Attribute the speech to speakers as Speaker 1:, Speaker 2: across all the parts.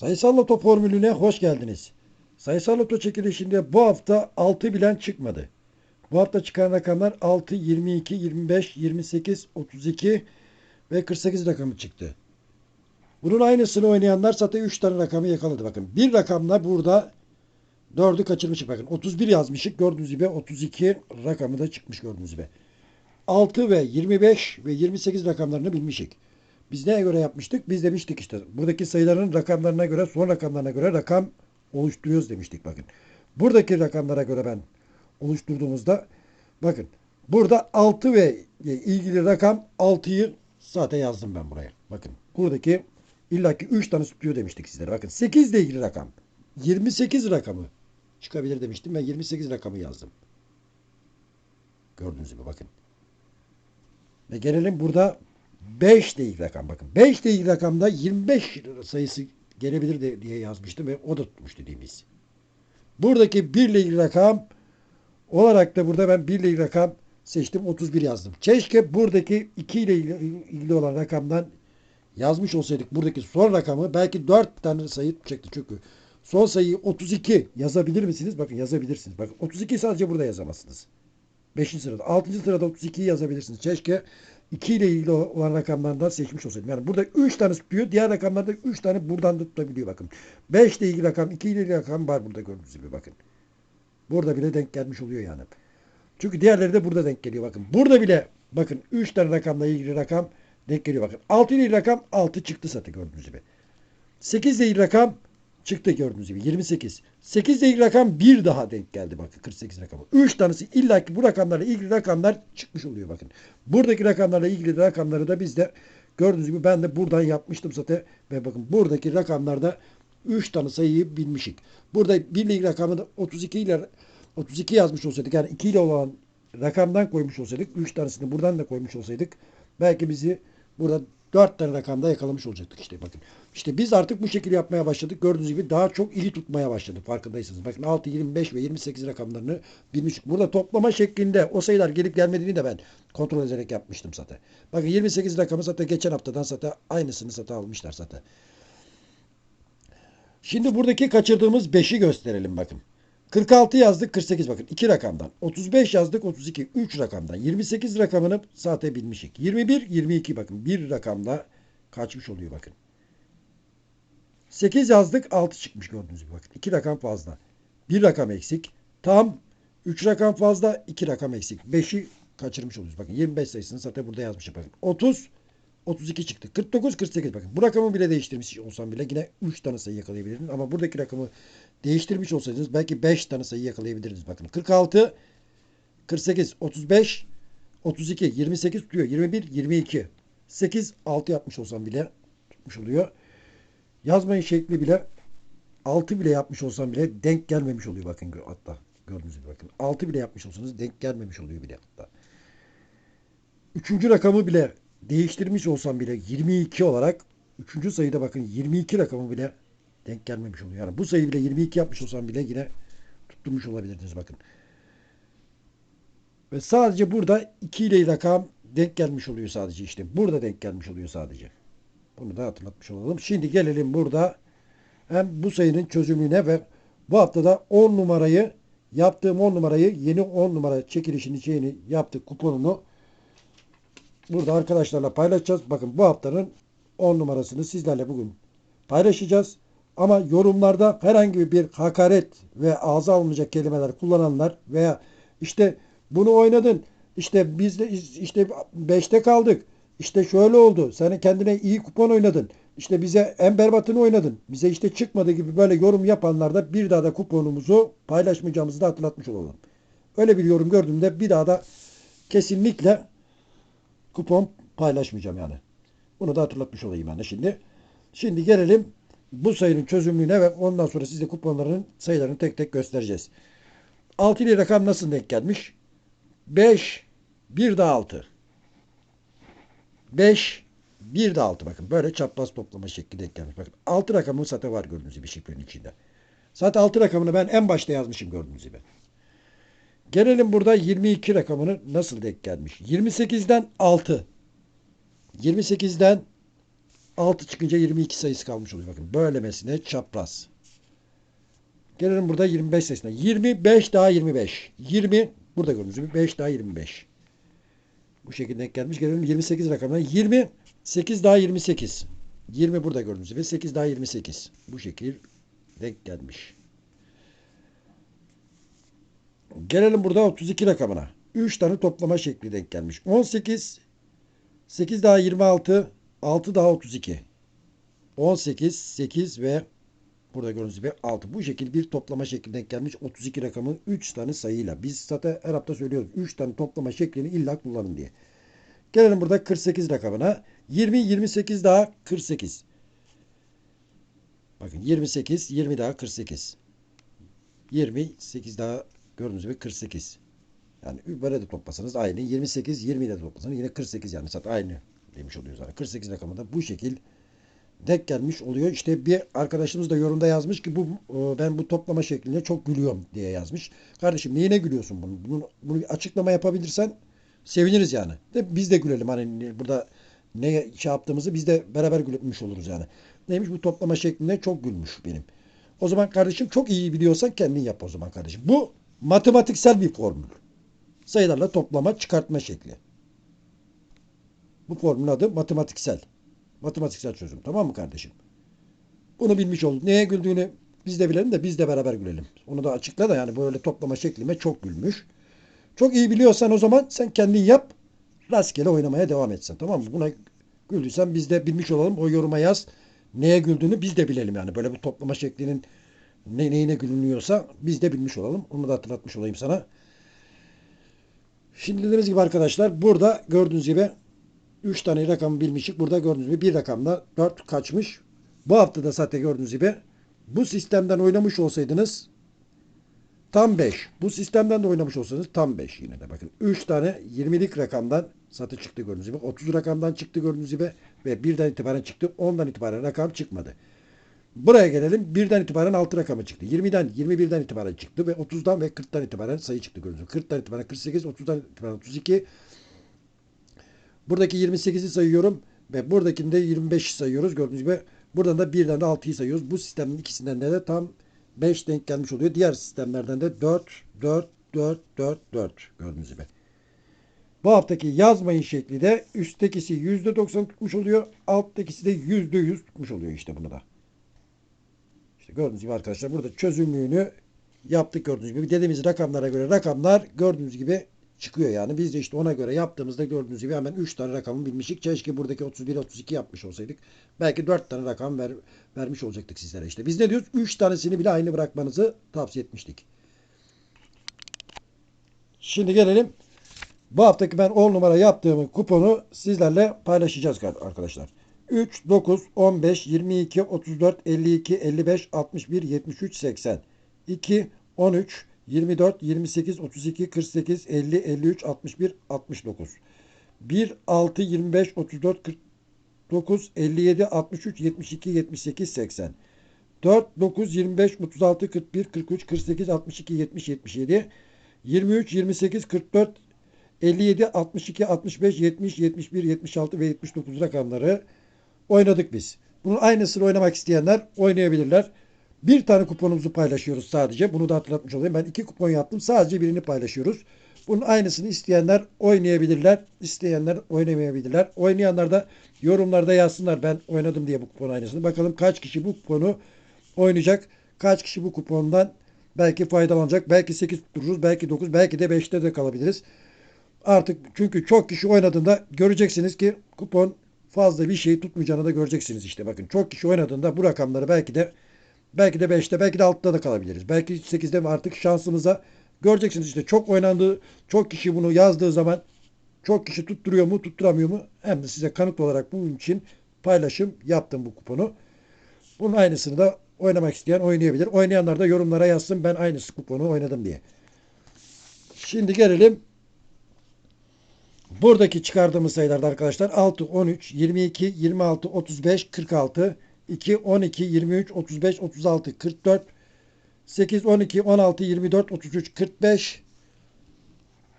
Speaker 1: Sayısal Loto formülüne hoş geldiniz. Sayısal Loto çekilişinde bu hafta 6 bilen çıkmadı. Bu hafta çıkan rakamlar 6, 22, 25, 28, 32 ve 48 rakamı çıktı. Bunun aynısını oynayanlar zaten 3 tane rakamı yakaladı. Bakın bir rakamla burada 4'ü kaçırmışık. Bakın 31 yazmışık. Gördüğünüz gibi 32 rakamı da çıkmış gördüğünüz gibi. 6 ve 25 ve 28 rakamlarını bilmişik. Biz neye göre yapmıştık? Biz demiştik işte buradaki sayıların rakamlarına göre son rakamlarına göre rakam oluşturuyoruz demiştik bakın. Buradaki rakamlara göre ben oluşturduğumuzda bakın burada 6 ve ilgili rakam 6'yı zaten yazdım ben buraya. Bakın buradaki illaki 3 tane tutuyor demiştik sizlere. Bakın 8 ile ilgili rakam 28 rakamı çıkabilir demiştim. Ben 28 rakamı yazdım. Gördüğünüz gibi bakın. Ve gelelim burada 5 değil rakam bakın. 5 değil rakamda 25 sayısı gelebilir diye yazmıştım ve o da tutmuş dediğimiz. Buradaki 1 ile rakam olarak da burada ben 1 ile rakam seçtim 31 yazdım. Keşke buradaki 2 ile ilgili olan rakamdan yazmış olsaydık buradaki son rakamı belki 4 tane sayı tutacaktı çünkü son sayıyı 32 yazabilir misiniz? Bakın yazabilirsiniz. Bakın 32 sadece burada yazamazsınız. 5. sırada. 6. sırada 32'yi yazabilirsiniz. Keşke 2 ile ilgili olan rakamlardan seçmiş olsaydım. Yani burada 3 tane tutuyor. Diğer rakamlarda 3 tane buradan da tutabiliyor bakın. 5 ile ilgili rakam, 2 ile ilgili rakam var burada gördüğünüz gibi bakın. Burada bile denk gelmiş oluyor yani. Çünkü diğerleri de burada denk geliyor bakın. Burada bile bakın 3 tane rakamla ilgili rakam denk geliyor bakın. 6 ile ilgili rakam 6 çıktı zaten gördüğünüz gibi. 8 ile ilgili rakam çıktı gördüğünüz gibi 28. 8 ile ilgili rakam bir daha denk geldi bakın 48 rakamı. 3 tanesi illaki bu rakamlarla ilgili rakamlar çıkmış oluyor bakın. Buradaki rakamlarla ilgili rakamları da biz de gördüğünüz gibi ben de buradan yapmıştım zaten ve bakın buradaki rakamlarda 3 tane sayıyı bilmişik. Burada bir ile ilgili rakamı da 32 ile 32 yazmış olsaydık yani 2 ile olan rakamdan koymuş olsaydık 3 tanesini buradan da koymuş olsaydık belki bizi burada 4 tane rakamda yakalamış olacaktık işte bakın. İşte biz artık bu şekilde yapmaya başladık. Gördüğünüz gibi daha çok ili tutmaya başladık farkındaysanız. Bakın 6, 25 ve 28 rakamlarını bilmiştik. Burada toplama şeklinde o sayılar gelip gelmediğini de ben kontrol ederek yapmıştım zaten. Bakın 28 rakamı zaten geçen haftadan zaten aynısını zaten almışlar zaten. Şimdi buradaki kaçırdığımız 5'i gösterelim bakın. 46 yazdık 48 bakın 2 rakamdan. 35 yazdık 32 3 rakamdan. 28 rakamını zaten bilmişik. 21 22 bakın bir rakamda kaçmış oluyor bakın. 8 yazdık 6 çıkmış gördüğünüz gibi bakın. 2 rakam fazla. 1 rakam eksik. Tam 3 rakam fazla 2 rakam eksik. 5'i kaçırmış oluyoruz. Bakın 25 sayısını zaten burada yazmışım bakın. 30 32 çıktı. 49 48 bakın. Bu rakamı bile değiştirmiş olsam bile yine 3 tane sayı yakalayabilirim. Ama buradaki rakamı değiştirmiş olsaydınız belki 5 tane sayı yakalayabilirdiniz. Bakın 46 48 35 32 28 tutuyor. 21 22 8 6 yapmış olsam bile tutmuş oluyor. Yazmayın şekli bile 6 bile yapmış olsam bile denk gelmemiş oluyor bakın hatta. Gördüğünüz gibi bakın. 6 bile yapmış olsanız denk gelmemiş oluyor bile hatta. Üçüncü rakamı bile değiştirmiş olsam bile 22 olarak üçüncü sayıda bakın 22 rakamı bile denk gelmemiş oluyor. Yani bu sayıyı bile 22 yapmış olsam bile yine tutturmuş olabilirdiniz bakın. Ve sadece burada 2 ile rakam denk gelmiş oluyor sadece işte. Burada denk gelmiş oluyor sadece. Bunu da hatırlatmış olalım. Şimdi gelelim burada hem bu sayının çözümüne ve bu haftada 10 numarayı yaptığım 10 numarayı yeni 10 numara çekilişinin şeyini yaptık kuponunu burada arkadaşlarla paylaşacağız. Bakın bu haftanın 10 numarasını sizlerle bugün paylaşacağız. Ama yorumlarda herhangi bir hakaret ve ağza alınacak kelimeler kullananlar veya işte bunu oynadın, işte biz de işte 5'te kaldık, işte şöyle oldu, sen kendine iyi kupon oynadın, işte bize en berbatını oynadın, bize işte çıkmadı gibi böyle yorum yapanlar da bir daha da kuponumuzu paylaşmayacağımızı da hatırlatmış olalım. Öyle bir yorum gördüğümde bir daha da kesinlikle kupon paylaşmayacağım yani. Bunu da hatırlatmış olayım yani şimdi. Şimdi gelelim bu sayının çözümlüğüne ve ondan sonra size kuponların sayılarını tek tek göstereceğiz. 6 ile rakam nasıl denk gelmiş? 5, 1 de 6. 5, 1 de 6 bakın. Böyle çapraz toplama şekli denk gelmiş. Bakın 6 rakamı zaten var gördüğünüz gibi şifrenin içinde. Zaten 6 rakamını ben en başta yazmışım gördüğünüz gibi. Gelelim burada 22 rakamını nasıl denk gelmiş? 28'den 6. 28'den 6 çıkınca 22 sayısı kalmış oluyor. Bakın böylemesine çapraz. Gelelim burada 25 sayısına. 25 daha 25. 20 burada gördüğünüz gibi 5 daha 25. Bu şekilde gelmiş. Gelelim 28 rakamına. 20 8 daha 28. 20 burada gördüğünüz gibi 8 daha 28. Bu şekil denk gelmiş. Gelelim burada 32 rakamına. 3 tane toplama şekli denk gelmiş. 18 8 daha 26 6 daha 32. 18 8 ve burada gördüğünüz gibi 6. Bu şekil bir toplama şekli denk gelmiş. 32 rakamı 3 tane sayıyla. Biz zaten her hafta söylüyoruz. 3 tane toplama şeklini illa kullanın diye. Gelelim burada 48 rakamına. 20 28 daha 48. Bakın 28 20 daha 48. 28 daha gördüğünüz gibi 48. Yani böyle de toplasanız aynı. 28 20 ile de toplasanız yine 48 yani zaten aynı demiş oluyoruz. Yani 48 rakamı da bu şekil denk gelmiş oluyor. İşte bir arkadaşımız da yorumda yazmış ki bu e, ben bu toplama şeklinde çok gülüyorum diye yazmış. Kardeşim neyine gülüyorsun bunu? Bunu, bunu bir açıklama yapabilirsen seviniriz yani. De biz de gülelim hani burada ne şey yaptığımızı biz de beraber gülmüş oluruz yani. Neymiş bu toplama şeklinde çok gülmüş benim. O zaman kardeşim çok iyi biliyorsan kendin yap o zaman kardeşim. Bu matematiksel bir formül. Sayılarla toplama çıkartma şekli. Bu formülün adı matematiksel. Matematiksel çözüm. Tamam mı kardeşim? Bunu bilmiş olduk. Neye güldüğünü biz de bilelim de biz de beraber gülelim. Onu da açıkla da yani böyle toplama şeklime çok gülmüş. Çok iyi biliyorsan o zaman sen kendin yap. Rastgele oynamaya devam etsen. Tamam mı? Buna güldüysen biz de bilmiş olalım. O yoruma yaz. Neye güldüğünü biz de bilelim yani. Böyle bu toplama şeklinin ne, neyine gülünüyorsa biz de bilmiş olalım. Onu da hatırlatmış olayım sana. Şimdi dediğimiz gibi arkadaşlar burada gördüğünüz gibi 3 tane rakam bilmişik. Burada gördüğünüz gibi bir rakamda 4 kaçmış. Bu hafta da zaten gördüğünüz gibi bu sistemden oynamış olsaydınız tam 5. Bu sistemden de oynamış olsanız tam 5 yine de bakın. 3 tane 20'lik rakamdan satı çıktı gördüğünüz gibi. 30 rakamdan çıktı gördüğünüz gibi ve birden itibaren çıktı. 10'dan itibaren rakam çıkmadı. Buraya gelelim. Birden itibaren 6 rakamı çıktı. 20'den 21'den itibaren çıktı ve 30'dan ve 40'tan itibaren sayı çıktı gördüğünüz gibi. 40'tan itibaren 48, 30'dan itibaren 32. Buradaki 28'i sayıyorum ve buradakinde 25 sayıyoruz gördüğünüz gibi. Buradan da birden de 6'yı sayıyoruz. Bu sistemin ikisinden de, de tam 5 denk gelmiş oluyor. Diğer sistemlerden de 4, 4, 4, 4, 4 gördüğünüz gibi. Bu haftaki yazmayın şekli de üsttekisi %90 tutmuş oluyor. Alttakisi de %100 tutmuş oluyor işte bunu da. İşte gördüğünüz gibi arkadaşlar burada çözümlüğünü yaptık gördüğünüz gibi. Dediğimiz rakamlara göre rakamlar gördüğünüz gibi çıkıyor yani. Biz de işte ona göre yaptığımızda gördüğünüz gibi hemen 3 tane rakamı bilmiştik. Keşke buradaki 31 32 yapmış olsaydık. Belki 4 tane rakam ver, vermiş olacaktık sizlere işte. Biz ne diyoruz? 3 tanesini bile aynı bırakmanızı tavsiye etmiştik. Şimdi gelelim. Bu haftaki ben 10 numara yaptığım kuponu sizlerle paylaşacağız arkadaşlar. 3, 9, 15, 22, 34, 52, 55, 61, 73, 80. 2, 13, 24, 28, 32, 48, 50, 53, 61, 69. 1, 6, 25, 34, 49, 57, 63, 72, 78, 80. 4, 9, 25, 36, 41, 43, 48, 62, 70, 77. 23, 28, 44, 57, 62, 65, 70, 71, 76 ve 79 rakamları oynadık biz. Bunun aynısını oynamak isteyenler oynayabilirler. Bir tane kuponumuzu paylaşıyoruz sadece. Bunu da hatırlatmış olayım. Ben iki kupon yaptım. Sadece birini paylaşıyoruz. Bunun aynısını isteyenler oynayabilirler. İsteyenler oynamayabilirler. Oynayanlar da yorumlarda yazsınlar. Ben oynadım diye bu kupon aynısını. Bakalım kaç kişi bu kuponu oynayacak. Kaç kişi bu kupondan belki faydalanacak. Belki 8 tuttururuz. Belki 9. Belki de 5'te de kalabiliriz. Artık çünkü çok kişi oynadığında göreceksiniz ki kupon fazla bir şey tutmayacağını da göreceksiniz işte. Bakın çok kişi oynadığında bu rakamları belki de belki de 5'te belki de 6'da da kalabiliriz. Belki 8'de artık şansımıza göreceksiniz işte çok oynandığı çok kişi bunu yazdığı zaman çok kişi tutturuyor mu tutturamıyor mu hem de size kanıt olarak bunun için paylaşım yaptım bu kuponu. Bunun aynısını da oynamak isteyen oynayabilir. Oynayanlar da yorumlara yazsın ben aynısı kuponu oynadım diye. Şimdi gelelim Buradaki çıkardığımız sayılarda arkadaşlar 6, 13, 22, 26, 35, 46, 2, 12, 23, 35, 36, 44, 8, 12, 16, 24, 33, 45,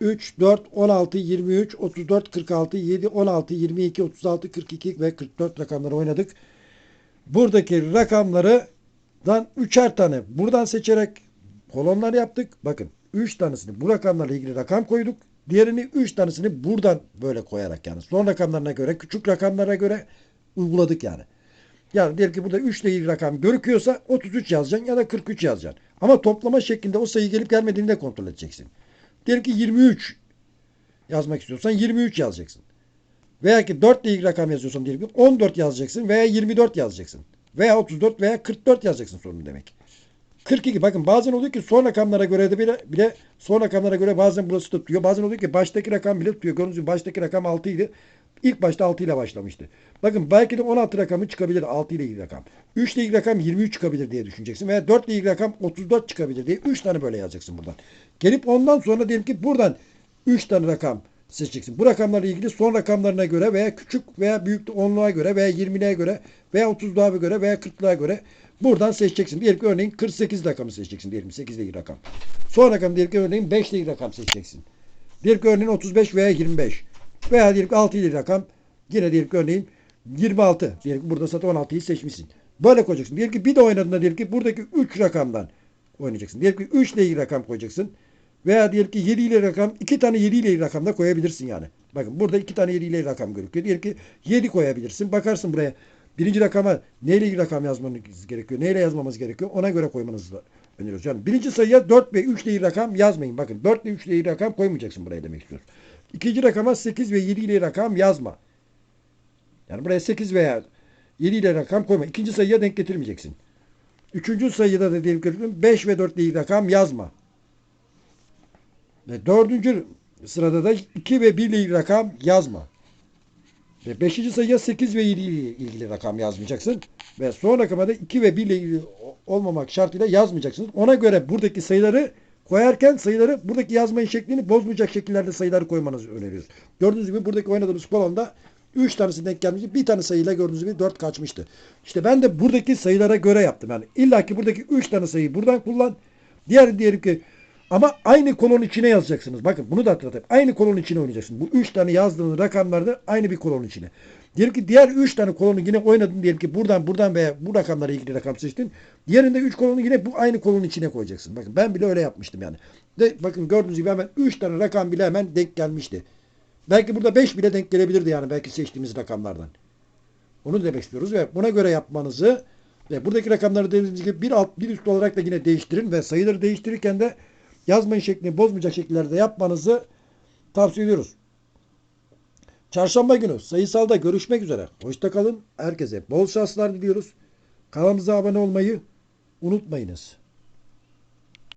Speaker 1: 3, 4, 16, 23, 34, 46, 7, 16, 22, 36, 42 ve 44 rakamları oynadık. Buradaki rakamlardan üçer tane buradan seçerek kolonlar yaptık. Bakın 3 tanesini bu rakamlarla ilgili rakam koyduk. Diğerini 3 tanesini buradan böyle koyarak yani son rakamlarına göre küçük rakamlara göre uyguladık yani. Yani diyelim ki burada 3 ile ilgili rakam görüküyorsa 33 yazacaksın ya da 43 yazacaksın. Ama toplama şeklinde o sayı gelip gelmediğini de kontrol edeceksin. Diyelim ki 23 yazmak istiyorsan 23 yazacaksın. Veya ki 4 ile ilgili rakam yazıyorsan diyelim ki 14 yazacaksın veya 24 yazacaksın. Veya 34 veya 44 yazacaksın sorunu demek. 42 bakın bazen oluyor ki son rakamlara göre de bile, bile son rakamlara göre bazen burası tutuyor. Bazen oluyor ki baştaki rakam bile tutuyor. Gördüğünüz gibi baştaki rakam 6 idi. İlk başta 6 ile başlamıştı. Bakın belki de 16 rakamı çıkabilir 6 ile ilgili rakam. 3 ile ilgili rakam 23 çıkabilir diye düşüneceksin. Veya 4 ile ilgili rakam 34 çıkabilir diye 3 tane böyle yazacaksın buradan. Gelip ondan sonra diyelim ki buradan 3 tane rakam seçeceksin. Bu rakamlarla ilgili son rakamlarına göre veya küçük veya büyük onluğa göre veya 20'liğe göre veya 30'luğa göre veya 40'lığa göre buradan seçeceksin. Diyelim ki örneğin 48 rakamı seçeceksin diyelim 8 ile ilgili rakam. Son rakam diyelim ki örneğin 5 ile ilgili rakam seçeceksin. Diyelim ki örneğin 35 veya 25 veya diyelim ki 6 ile rakam yine diyelim ki örneğin 26. Diyelim ki burada zaten 16'yı seçmişsin. Böyle koyacaksın. Diyelim ki bir de oynadığında diyelim ki buradaki 3 rakamdan oynayacaksın. Diyelim ki 3 ile rakam koyacaksın. Veya diyelim ki 7 ile rakam, 2 tane 7 ile ilgili rakam da koyabilirsin yani. Bakın burada 2 tane 7 ile rakam gözüküyor. Diyelim ki 7 koyabilirsin. Bakarsın buraya. Birinci rakama neyle ilgili rakam yazmanız gerekiyor? Neyle yazmamız gerekiyor? Ona göre koymanızı öneriyoruz. Yani birinci sayıya 4 ve 3 ile rakam yazmayın. Bakın 4 ile 3 ile rakam koymayacaksın buraya demek istiyoruz. İkinci rakama 8 ve 7 ile rakam yazma. Yani buraya 8 veya 7 ile rakam koyma. İkinci sayıya denk getirmeyeceksin. Üçüncü sayıda da diyelim ki 5 ve 4 ile rakam yazma. Ve dördüncü sırada da 2 ve 1 ile rakam yazma. Ve beşinci sayıya 8 ve 7 ile ilgili rakam yazmayacaksın. Ve son rakama da 2 ve 1 ile ilgili olmamak şartıyla yazmayacaksınız. Ona göre buradaki sayıları koyarken sayıları buradaki yazmayın şeklini bozmayacak şekillerde sayıları koymanızı öneriyoruz. Gördüğünüz gibi buradaki oynadığımız kolonda 3 tanesi denk gelmişti. Bir tane sayıyla gördüğünüz gibi 4 kaçmıştı. İşte ben de buradaki sayılara göre yaptım. Yani illa ki buradaki 3 tane sayıyı buradan kullan. Diğer diyelim ki ama aynı kolon içine yazacaksınız. Bakın bunu da hatırlatayım. Aynı kolon içine oynayacaksınız. Bu 3 tane yazdığınız rakamlarda aynı bir kolon içine. Diyelim ki diğer 3 tane kolonu yine oynadın diyelim ki buradan buradan veya bu rakamlara ilgili rakam seçtin. Diğerinde 3 kolonu yine bu aynı kolonun içine koyacaksın. Bakın ben bile öyle yapmıştım yani. De, bakın gördüğünüz gibi hemen 3 tane rakam bile hemen denk gelmişti. Belki burada 5 bile denk gelebilirdi yani belki seçtiğimiz rakamlardan. Onu demek istiyoruz ve buna göre yapmanızı ve buradaki rakamları dediğimiz gibi bir alt bir üst olarak da yine değiştirin ve sayıları değiştirirken de yazmayın şeklini bozmayacak şekillerde yapmanızı tavsiye ediyoruz. Çarşamba günü sayısalda görüşmek üzere. Hoşça kalın. Herkese bol şanslar diliyoruz. Kanalımıza abone olmayı unutmayınız.